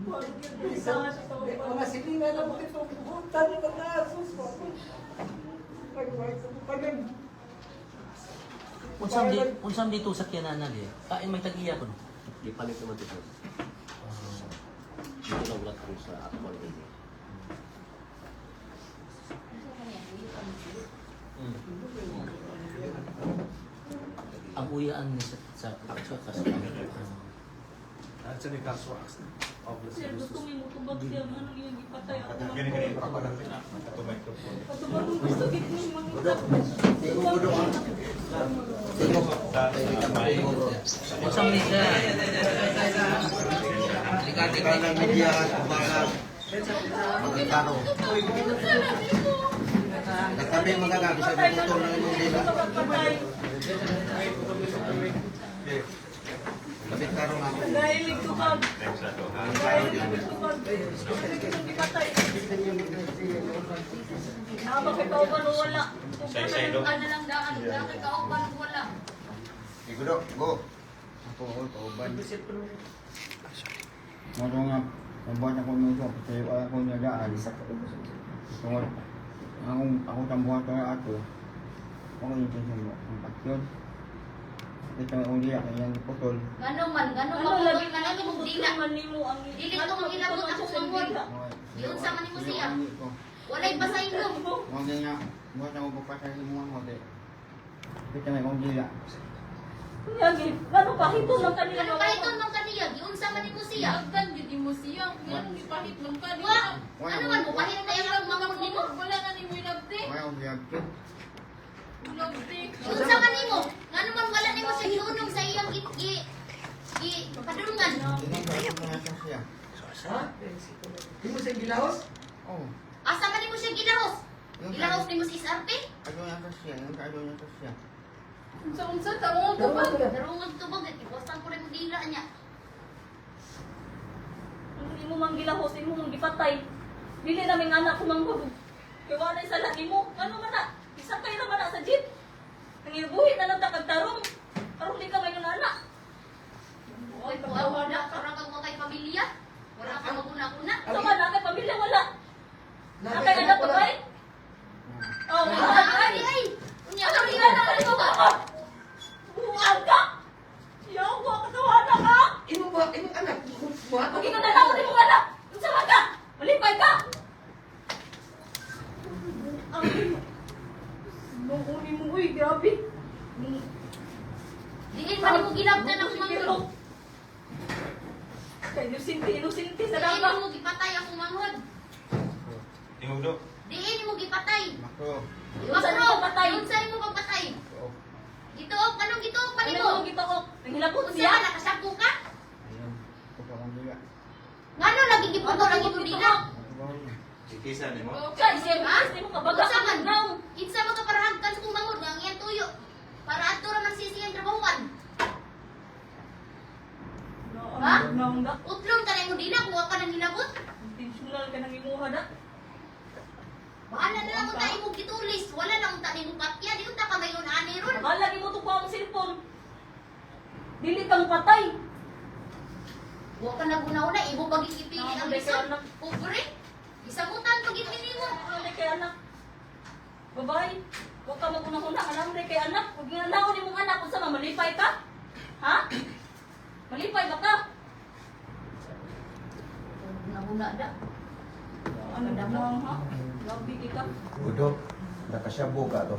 Mga silinga na mo ito, na asos mo. Unsam di unsam dito sa kyanan di. Kain may tagiya ko. Di palit naman ito. Hindi na ulat ko sa akmal ini. Ang uyaan ni sa sa sa sa That's an casual of the Sir, gusto mo yung tubag siya, ano yung ipatay ako. Gini gini pa pa natin na ito microphone. Patubag mo gusto git mo yung mga Unsam ni siya. Ikaw lang media ka kumbaga magkano. Nagkami magagabi sa butol ng imong dila. Labit karo nga ako. Dahil tubag. Dahil tubag. Ipatay. Habang ikaw ba no wala? Kung ka na lang daan, bakit ka ba no wala? Igudo, go. Ako, ako, kauban. Ano nga, nabuhat ako nung ito, kasi ako nagaan. Tungod, akong, ako tambuhan ko na ato. Ako yung pinsan mo, ang patyon. Ito ang uliya, kaya yung putol. Gano man, gano Ano man, lagi man, ano dila. man ang Dili ko mong ilabot ako mangod. Yun sa man mo siya. Walay pa sa ilong. Huwag din nga, buhat ako pagpasal sa mga hote. Ito may kong dila. Lagi, gano pa hito ng kanila Ano pa ito man kaniya, yun sa man mo siya. Agdan gid mo siya. Ganun gipahit man ka. di Wa, ba? ano man mo kahit na yung mangod nimo. Wala na ni mo ilabte. Wala biyagto. Ilabte. Yun sa man nimo. Ngano man wala nimo siya giunong sa iyang gi gi gi padulungan. Na sa. Ha? Di mo siya gilahos? Oh, Asa man nimo siya gilahos? Gilahos nimo sa SRP? Ano na sa siya, yung kaano na sa siya. Unsa-unsa ta mo tubag. Darungag tubag, ipostan ko rin mo dila niya. Hindi mo mang gilahos, hindi mo mang gipatay. Dili namin anak ko mang gudu. Kaya wala sa lagi mo. Ano man na? Isa kayo naman na sa jeep. Nangibuhi na lang takag tarong. Tarong di ka may anak. Oy, po ako na, para kang mga kay pamilya. Wala ka maguna-una. Sa man nakay pamilya wala. Nakay anak pa ba? Oh, wala Ay, ay. ay! Unya, Ano ano ina na ka ba? Buwan ka. Yawa ka sa wala ka. Imo ba? Imo anak? Buhat Pag ikaw na lang mo anak. Unsa man ka? Malipay ka. Ang Nung uni mo, uy, grabe. Diin man mo ginabda ng mangod. Kaya inusinti, inusinti sa Diin dagat. mo gipatay ako mangod. Tingog Diin mo gipatay. Mako. Sa mo patay. Yun sa mo pagpatay. Oh, Gituok, anong gituok pa Ano nimo? mo gito ko? Nanghilabot siya. saan nakasapo ka? ayun. Ito pa akong dila. Ngano lagi giputo lagi mo dila? Ito ba yun? Ikisa ni mo. Siya, isip mo, isip mo kabaga Unsa man? now. Kinsa mo ka parahagkan sa kong mangod nga iyang tuyo. Para ato ra man sisiyang trabahuan. Ha? Nangga. Utlon ka na mo dila kung wa ka nang hilabot. Intentional ka nang imuha na. Bahala na lang unta imong gitulis. Wala lang unta nimo patya. Di unta ka mayon ani ron. Akala ni mo pa ang cellphone. Dili kang patay. Wa ka na una-una imo paging ipili Ako, ang anak. Pobre. Isamutan pag ipili mo. Ano kay anak? Babae. Huwag ka magunang-una. Alam mo kay anak. Huwag nga naon ni mong anak kung sa malipay ka. Ha? Malipay ba ka? Naguna da. Ano mo ha? Gabi ka. Budok. Nakasyabo ka to.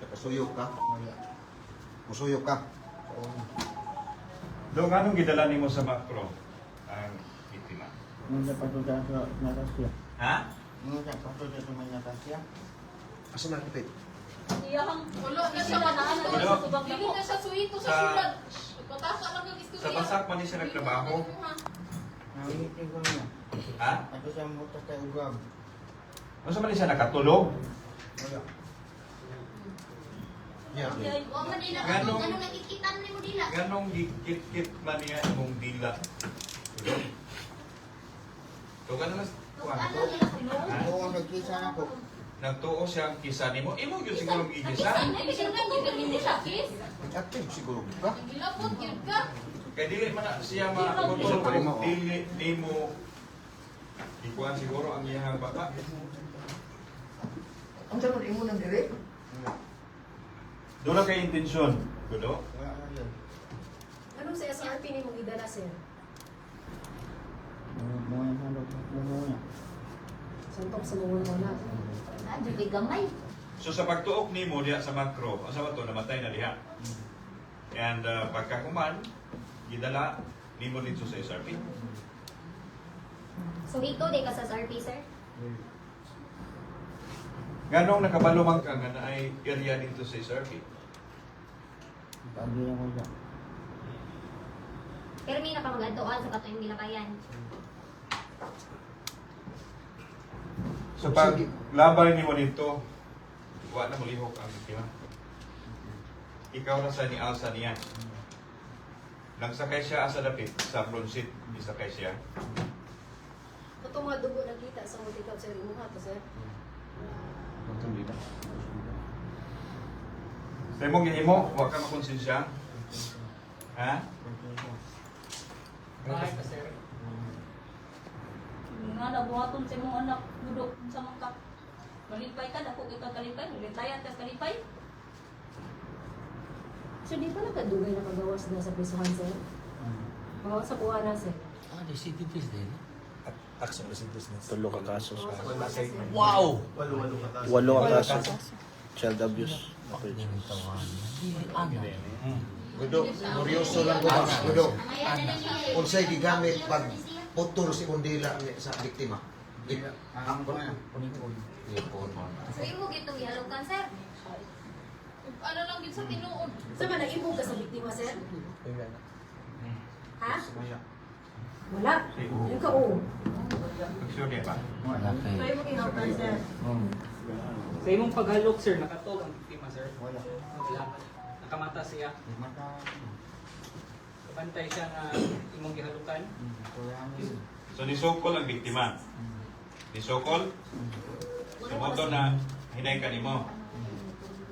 Nakasuyok ka. Musuyok ka. Dong anong gidala nimo sa makro? Ang biktima. Nung sa pato sa sa natas siya. Ha? Nung sa pato sa sa may natas siya. Asa na kipit? Iyahang Wala na siya na, na Dili na siya suwito sa syudad. Patasa lang ang istorya. Sa basak man ni siya nagtrabaho. Nangitin ko niya. Ha? Ato siya mutas kay ugab. Ano sa man ni siya nakatulog? Wala. Yeah. Din Ganong- ano nakikita nimo dila. Ganong gikit-kit man niya imong dila. So ganun mas ano. Oo, ang nagkisa na ko. nagtuo siya kisa nimo, imo gyud siguro Kisan, gigisa. hindi siya nagtutulog, hindi siya kiss. Active siguro ka. Ang gilapot, yun ka. Kay dili man siya makakotol kung dili nimo ikuan siguro ang iyang bata. Ang dapat imo nang dire? Doon kay intensyon, yun. Anong sa SRP ni mong idala, sir? Suntok sa mga wala. Adyo kay gamay. So sa pagtuok nimo diha sa makro, asa ba to namatay na diha. And uh, pagkakuman, gidala nimo dito sa SRP. So ikaw di ka sa SRP, sir? Ganong nakabalo man ka nga na ay area dito sa SRP? Pagi ako dyan. Pero may nakamagatuan sa katuwing bilakayan. So pag labay nimo dito, wa na mulihok ang biktima. Ikaw na sa ni Alsa niya. Nagsakay siya asa dapit sa front seat, isakay siya. Ito mga dugo nakita sa mga ikaw, sir. Imuha to, sir. Sa imong gihimo, wa ka makonsensya. Ha? Bakit ka, sir? Nga nabuhaton sa imong anak, budok sa mga ka. Malipay ka, dako kita kalipay, malitayan ka kalipay. Sir, di pa nakadugay na kagawas na sa prisuhan, sir? Bawas sa kuha na, sir. Ah, di city police din. Tulo ka kaso sa Wow! walo ka kaso child abuse. Yung tawanan. Dili, ano? Gudo, kuryoso lang ko ba? Gudo, na lang niya. unsay gigamit pag putol si kundila ni- sa biktima? Ang ko na. Ipon. So imo gitong gihalukan, sir? Ano lang yun sa tinuod. Sa man, nag-ibog ka sa biktima, sir? Ha? Sumaya. Wala. Yung ka, oo. Niya ba? Wala kay. mo kinautan, sir. Oo. Sa imong paghalok, sir, nakatog ang biktima, sir. Wala. Wala. Nakamata siya. Di mata. Kapantay siya nga imong gihalukan. Mo. So nisokol ang biktima. Nisokol, sumoto na hinay ka nimo.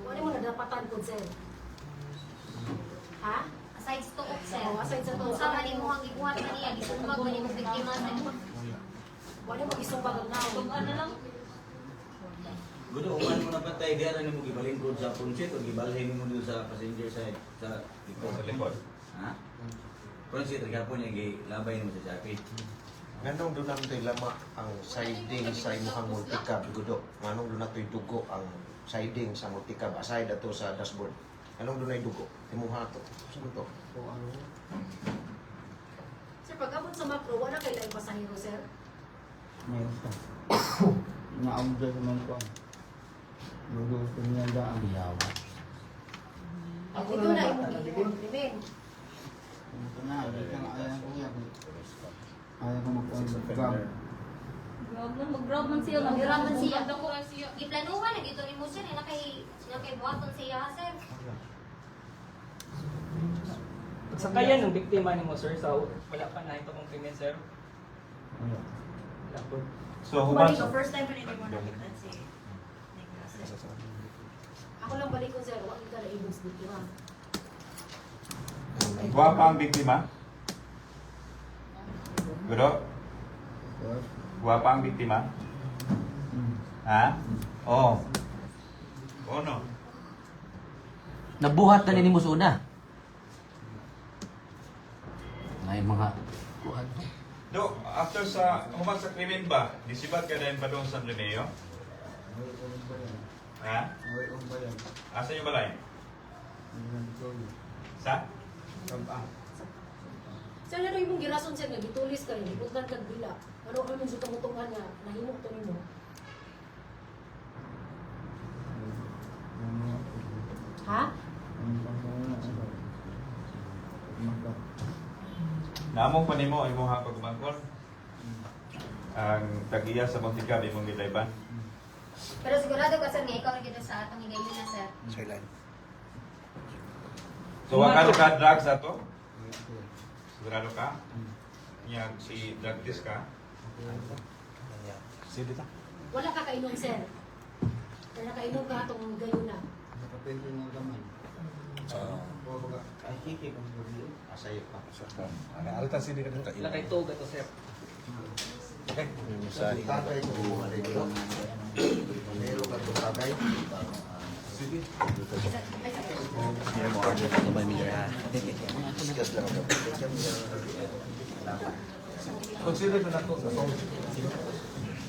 Wala mo nadapatan ko, sir. Ha? Aside sa tuok, sir. Oo, aside sa tuok. Sa mali mo ang gibuhat ka niya, gisumbag ka niya mong biktima, sir. Wala mo isumbag ang naon. Tugan na lang. Gudo, uman mo na patay, di na mo gibalingkod sa punsit o gibalhin mo dito sa passenger side sa likod. Sa likod. Ha? Punsit, gapon yung gilabay mo sa Shopee. Nganong doon natin lama ang siding sa imuhang multicab, Gudo? Nganong doon natin dugo ang siding sa multicab, aside ato sa dashboard? Anong doon ay dugo? Imuha to. Saan to? Sir, pag abot sa makro, wala kay laing pasahero, sir? Meron pa. Naamda sa mga kuwan. Dugo ko niya daan. Biyawa. Ako Ito na lang gibuhat, Remain. Ito na, dito na ayaw ko yan. Ayaw ko mag-grab. Grab man, mag-grab man siya. Mag-grab man siya. Magdako lang siya. Giplanuhan na gito ni mo, sir. Na kay, na kay buhaton siya, sir. Pagsakayan ng biktima ni mo, sir, sa wala pa na ito kong krimen, sir. Wala. Wala po. So human So, first time pa nito mo nakita si Nicholas. Ako lang balik ko, sir. Huwag ka na ibog sa biktima. Guwapa ang biktima? Gudo? What? Guwapa ang biktima? Hmm. Ha? Oo. Oo no? Nabuhat na ni mo sa una. Ngay mga kuhan. Do, after sa, human sa krimen ba, disibat ka na pa doon sa rin yan? Ha? Asa yung balay? Sa? Kaba. Sir, ano yung mong girason, sir? Nagitulis ka rin. Ibutan kag bila. Ano ano yung kamutungan nga? Nahimok to nimo. Ano? Ha? Ano pa sa nimo ay mo ha pagmangkon. Ang tagiya sa Montikab imong gidayban. Pero sigurado ka, sir, nga ikaw rin gito sa atong higayon na, sir. So wa ka ka drugs ato? Sigurado ka? Yang si drug test ka? Wala ka kainom, sir. Kaya nakainom ka itong gayon na. Nakapwede mo naman. Ay, kiki kung gabi. Asayo pa. Sila kay Tog ito sir. Sa Tatay ko, malay ko. Meron ka itong tatay. Sige. Hindi mo order ito by Miller ha. Discuss lang ako. Consider na nato sa solve.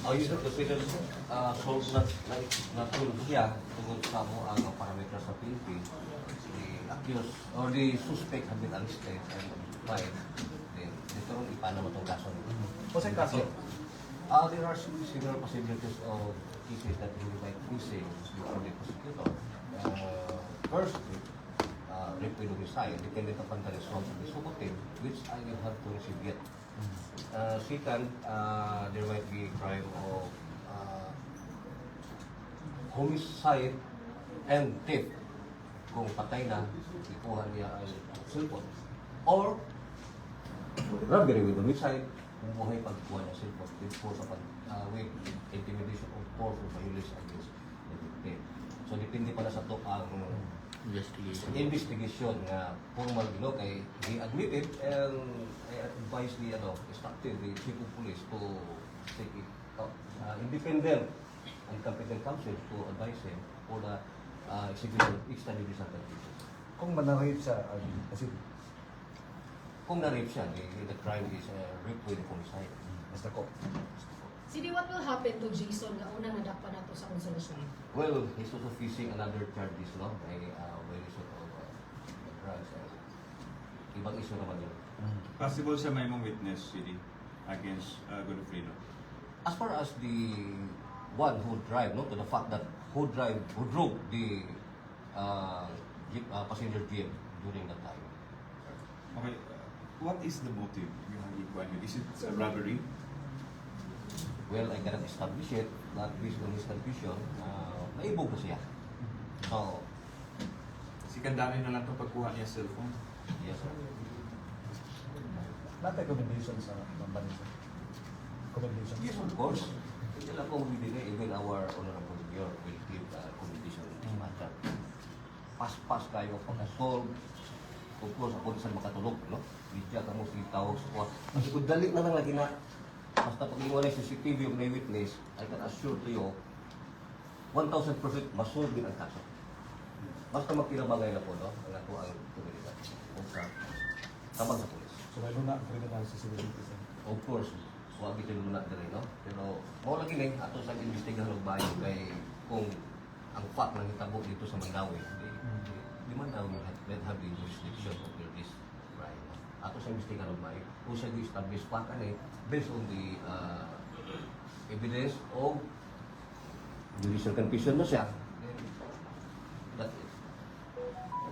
Oh, you should consider uh, solve na na natulog siya tungkol sa mo ang parameter sa PNP. The accused or the suspect have been arrested and tried. Dito rin ipana mo itong kaso nito. Sa kaso? Uh, there are several possibilities of cases that we might missing before the prosecutor. Uh, first, with homicide, dependent upon the result of the subotin, which I will have to receive yet. Uh, second, uh, there might be crime of uh, homicide and theft. Kung patay na, ikuha niya ang cellphone. Or, robbery with homicide, kung buhay pagkuha niya cellphone with force of uh, with intimidation of force or violence against the victim. So, depende pala sa to ang Investigation. investigation nga formal gino kay he admitted and I advise the ano instructed the chief of police to take it up uh, independent and competent counsel to advise him for the uh, execution of extrajudicial conviction. Kung manarip sa kasi Kung na-rape siya, the, the crime is uh, rape with homicide. basta ko. Sidi, what will happen to Jason na unang nadakpa na to sa konsolasyon? Well, he's also facing another charges, no? By uh, violation of uh, drugs and ibang issue naman yun. Possible siya may mong witness, CD, against uh, Godofredo. As far as the one who drive, no, to the fact that who drive, who drove the uh, jeep, uh, passenger jeep during that time. Okay, uh, what is the motive? Ikuan yun? Is it a robbery? Well, I cannot establish it, but based on his confusion, uh, naibog na siya. So, Si Kandami na lang ito pagkuha niya cellphone. yes sir. Natay commendation sa mambanin sa commendation. Yes, of course. Hindi lang kung bibigay, even our honorable mayor will give uh, commendation in this matter. Pas-pas kayo pagka-solve. Of course, ako sa makatulog, no? Bidya ka mo si tawag sa kuha. Kasi kung dali na lang lagi na, basta pag iwan na yung CCTV yung may witness, I can assure to you, 1,000% masolve din ang kaso. Basta magkinabangay na po, no? Ang ato ang komunidad. O sa tabang sa pulis. So may luna sa civility sa Of course, huwag ito luna din, no? Pero, mo lagi ni, ato sa investigahan ng bayo kay kung ang fact na hitabo dito sa Mandawi, di, di, di man daw may let have the jurisdiction of this crime. Ato sa investigahan ng bayo, kung siya di-establish pa ka ni, based on the uh, evidence of judicial confusion na siya, then, that's it.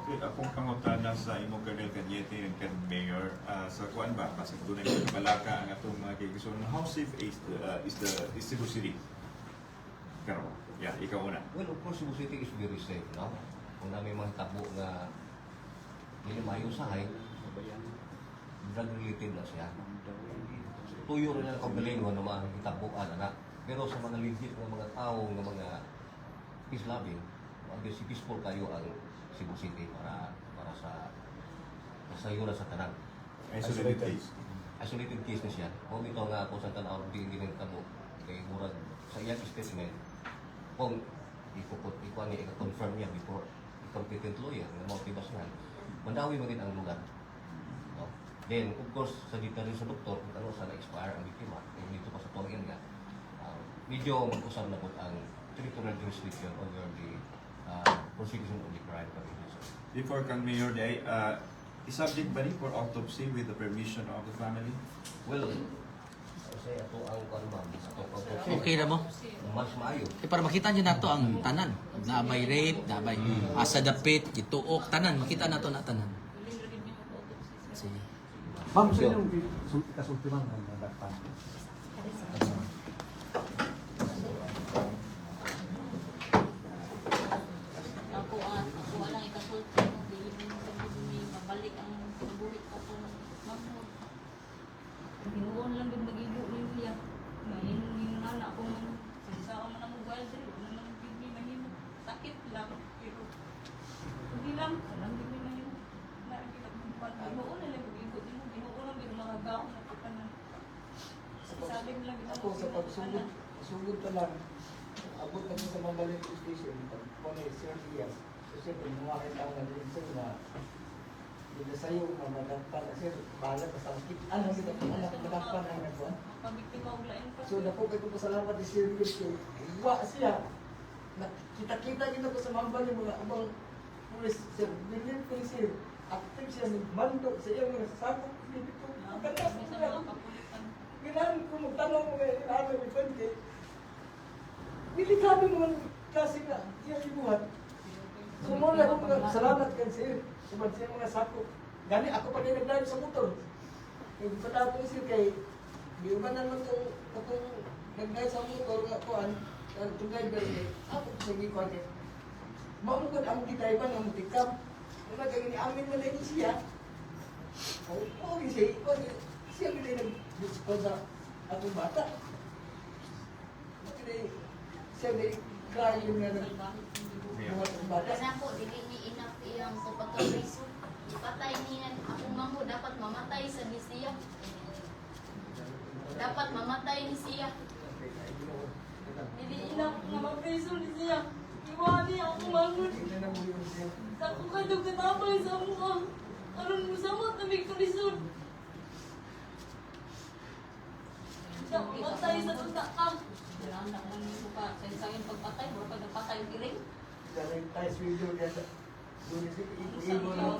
Okay, akong pangutana sa imo Colonel Cañete and kan Mayor uh, sa kuan ba kasi dunay mga balaka ang atong mga kaibigan. How safe is the, uh, is the is Cebu City? Pero, yeah, ikaw una. Well, of course, Cebu City is very safe, no? Kung na may mga tabo nga hindi mayo sa height, drug-related na siya. Tuyo rin ang kagalingon na mga kitabuan, anak. Pero sa mga legit ng mga tao, ng mga peace loving, obviously peaceful kayo ang Cebu City para para sa sa iyo na sa tanan. Isolated case. Isolated case na siya. Kung ito nga ako sa tanaw, di hindi nang tabo. Kay murag sa iyang statement, kung ikupot, ikuha niya, i-confirm niya before competent lawyer na motivasyon, mandawi mo din ang lugar. Then, of course, sa dito rin sa doktor, kung ano sa na-expire ang biktima, eh, dito pa sa tuwang nga, uh, medyo mag-usap na po ang territorial jurisdiction over the uh, prosecution of the crime committed. Before kan Mayor Day, uh, is-subject ba ni for autopsy with the permission of the family? well, kasi ato ang kanman, ato ang Okay na mo? Mas maayo. Eh, para makita nyo na to ang tanan. Nabay rate, nabay asa dapit, gituok, tanan. Makita na to na tanan. Ma'am, sa inyong kasulti ma'am ang nadakpan. Ako ah, ako lang ikasulti mo, dili mo mo mabalik ang buhit ko kung mamon. Kinuon lang din magigo ni niya. Ngayon yung anak ko man, sa isa ka man ang mobile diri, wala nang bigni mahimo. Agaw na pa ka na. Sabi mo lang Ako sa pagsugod, sugod pa lang. Abot na sa Mambalin Police Station. Pag ni Sir Diaz. So siyempre, mga kita na din sir na hindi sa'yo na madagpan sir. Bahala pa sa sakit. Ano sila? Anak, madagpan na nagwan. Pabiktima og lain pa. So napo kay ko pasalamat ni Sir Diaz kay wa siya. Na, kita-kita kita ko sa Mambalin mga abang pulis sir. Bilin ko sir. Active siya ni Mando sa iyang mga sakop. Hindi ko. Maganda Sa mga mga. Kailangan ko magtanong mo ngayon, ano ni Pante. Delikado naman kasi nga, siya ibuhat. So mo na akong salamat kan sir. Subad siya mga sako. Gani ako pa rin nagdaan sa motor. Kaya sa tapo sir kay, di ba naman itong, itong nagdaan sa motor nga kuhan, ang tugay ba rin, ako sa gikuhan eh. Maumugod ang kitay ba ng mutikap. Nung nagagini amin mo na siya. Oh, oh, siya, siya gini nag-dispose sa atong bata. Kasi siya may crying na nag mga atong bata. Kasi ako, dili ni enough iyang ko pagka-preso. Ipatay niya. Ako mango, dapat mamatay sa ni siya. Dapat mamatay ni siya. Dili ilang nga mapreso ni siya. Iwani ako mangod. Sa ko kayo katabay sa mga. Aron mo sama kami kulisod. Siya mamatay sa tuta kam. Anak lang mo pa. Sa isang pagpatay, mo pa napatay ang iring. Kasi tayo video niya sa Lunisip, Isang ibo na mo.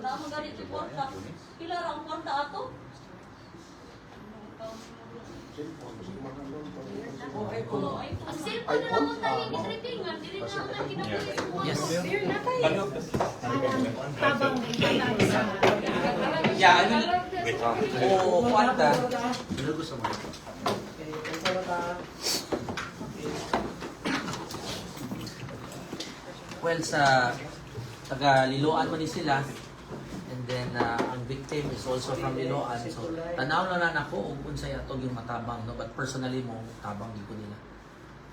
Na magani ito kwarta. Pila ra ang kwarta ato? Ang cellphone na lang mo tayo ni Tripingan. Dili na ako na kinabili. Yes. Tabang Yeah, I mean, o kwarta. Well, sa taga Liloan man ni sila. And then, uh, ang victim is also from Liloan. So, tanaw na na kung unsay atog yung matabang. No? But personally mo, tabang di ko nila.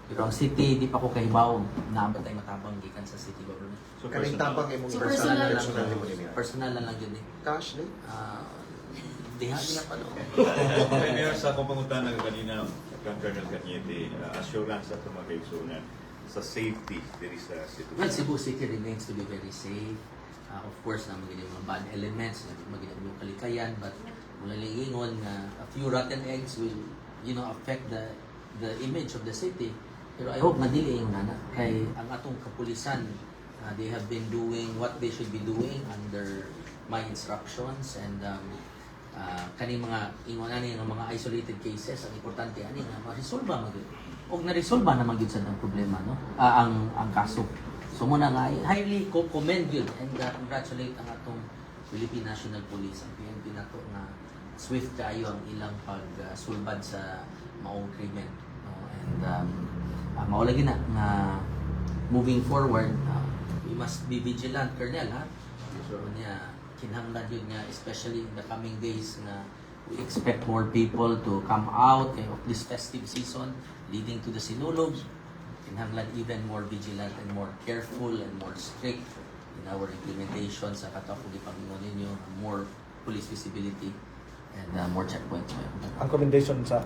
Pero ang city, di pa ko kahibaw. Naabot ay matabang gikan sa city government. So, personal. tabang imong So, Personal na lang. personal mo niya. Personal na lang yun eh. Cash ni. Ah, diha na pa no. Okay, meron sa akong pangutan na kanina, kang Colonel Cañete, uh, assurance at mga kaigsunan sa safety diri sa Well, situation. Cebu City remains to be very safe. Uh, of course, na magiging mga bad elements, na magiging yung kalikayan, but mula lingon na a few rotten eggs will, you know, affect the the image of the city. Pero I hope madili yung nana. Kay ang atong kapulisan, uh, they have been doing what they should be doing under my instructions and um, uh, kani mga ingon ani nga mga isolated cases ang importante ani nga ma-resolve magid og na-resolve na magyud sad ang problema no? Ah, ang ang kaso. So mo na nga highly ko commend yun and uh, congratulate ang atong Philippine National Police ang PNP nato nga swift kayo ang ilang pagsulbad sa maong krimen no? And um, uh, mao lagi na nga moving forward uh, we must be vigilant Colonel ha? So niya kinahanglan yun nga especially in the coming days na we expect more people to come out eh, of this festive season leading to the sinulog kinahanglan even more vigilant and more careful and more strict in our implementation sa katapong ipangingon ninyo more police visibility and uh, more checkpoints. Ang commendation sa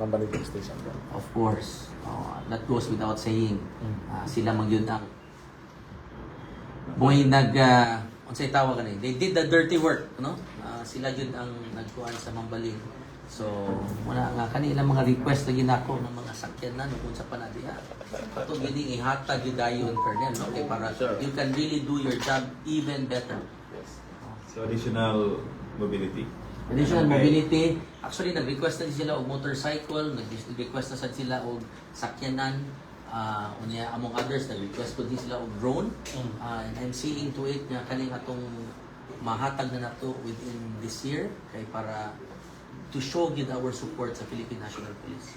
Mambalik Police Station. of course. Uh, that goes without saying. Uh, sila magyud ang Boy nag uh, unsay tawag kanay they did the dirty work no? Ah, sila yun ang nagkuhan sa Mambaling so muna nga kanila mga request na ginako ng mga sakyanan kung sa panadiha. Ato gini ihatag yun dayon Colonel no? Kay para you can really do your job even better. So, additional mobility. Additional Okay. mobility. Actually, nag-request na din sila og motorcycle, nag-request na sad sila og sakyanan. Uh, unya, among others, nag-request ko din sila og drone. Uh, and I'm seeing to it nga kaning atong mahatag na nato within this year kay para to show gid our support sa Philippine National Police.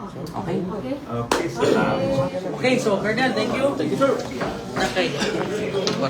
Okay? Okay. Okay, so, Okay, so Colonel, thank you. Thank you, sir. Okay.